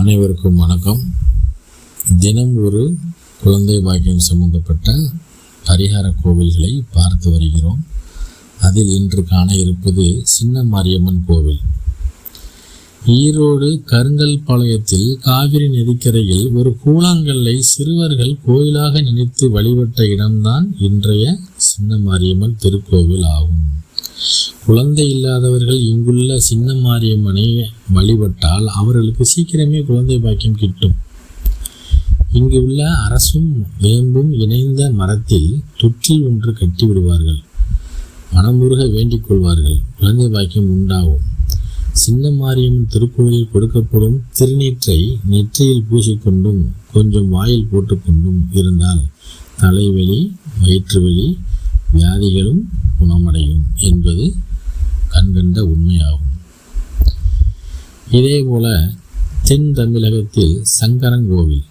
அனைவருக்கும் வணக்கம். தினம் ஒரு குழந்தை பாக்கியம் சம்பந்தப்பட்ட பரிகார கோவில்களை பார்த்து வருகிறோம். அதில் இன்று காண இருப்பது சின்ன மாரியம்மன் கோவில். ஈரோடு கருங்கல்பாளையத்தில் காவிரி நதிக்கரையில் ஒரு கூழாங்கல்லை சிறுவர்கள் கோயிலாக நினைத்து வழிபட்ட இடம்தான் இன்றைய சின்ன மாரியம்மன் திருக்கோவில் ஆகும். குழந்தை இல்லாதவர்கள் இங்குள்ள சின்ன மாரியம்மனை வழிபட்டால் அவர்களுக்கு சீக்கிரமே குழந்தை பாக்கியம் கிட்டும். இங்கு உள்ள அரசும் வேம்பும் இணைந்த மரத்தில் தொற்றில் ஒன்று கட்டி விடுவார்கள். மனமுருக வேண்டிக் கொள்வார்கள். குழந்தை பாக்கியம் உண்டாகும். சின்ன மாரியம்மன் திருக்கோயிலில் கொடுக்கப்படும் திருநீற்றை நெற்றியில் பூசிக்கொண்டும் கொஞ்சம் வாயில் போட்டுக்கொண்டும் இருந்தால் தலைவலி வயிற்றுவலி வியாதிகளும் குணமடையும் என்பது கண்கண்ட உண்மையாகும். இதேபோல தென் தமிழகத்தில் சங்கரங்கோவில்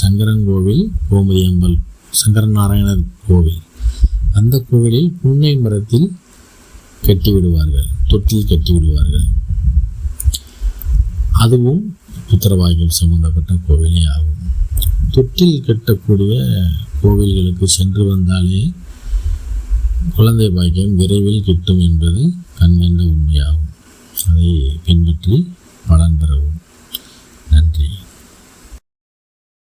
சங்கரங்கோவில் கோமதி அம்பல் சங்கரநாராயணர் கோவில் அந்த கோவிலில் புன்னை மரத்தில் கட்டிவிடுவார்கள் தொட்டில் கட்டிவிடுவார்கள். அதுவும் புத்திரவாகியம் சம்பந்தப்பட்ட கோவிலே ஆகும். தொட்டில் கட்டக்கூடிய கோவில்களுக்கு சென்று வந்தாலே குழந்தை பாக்கியம் விரைவில் கிட்டும் என்பது கண்கண்ட உண்மையாகும். அதை பின்பற்றி பலன் பெறவும்.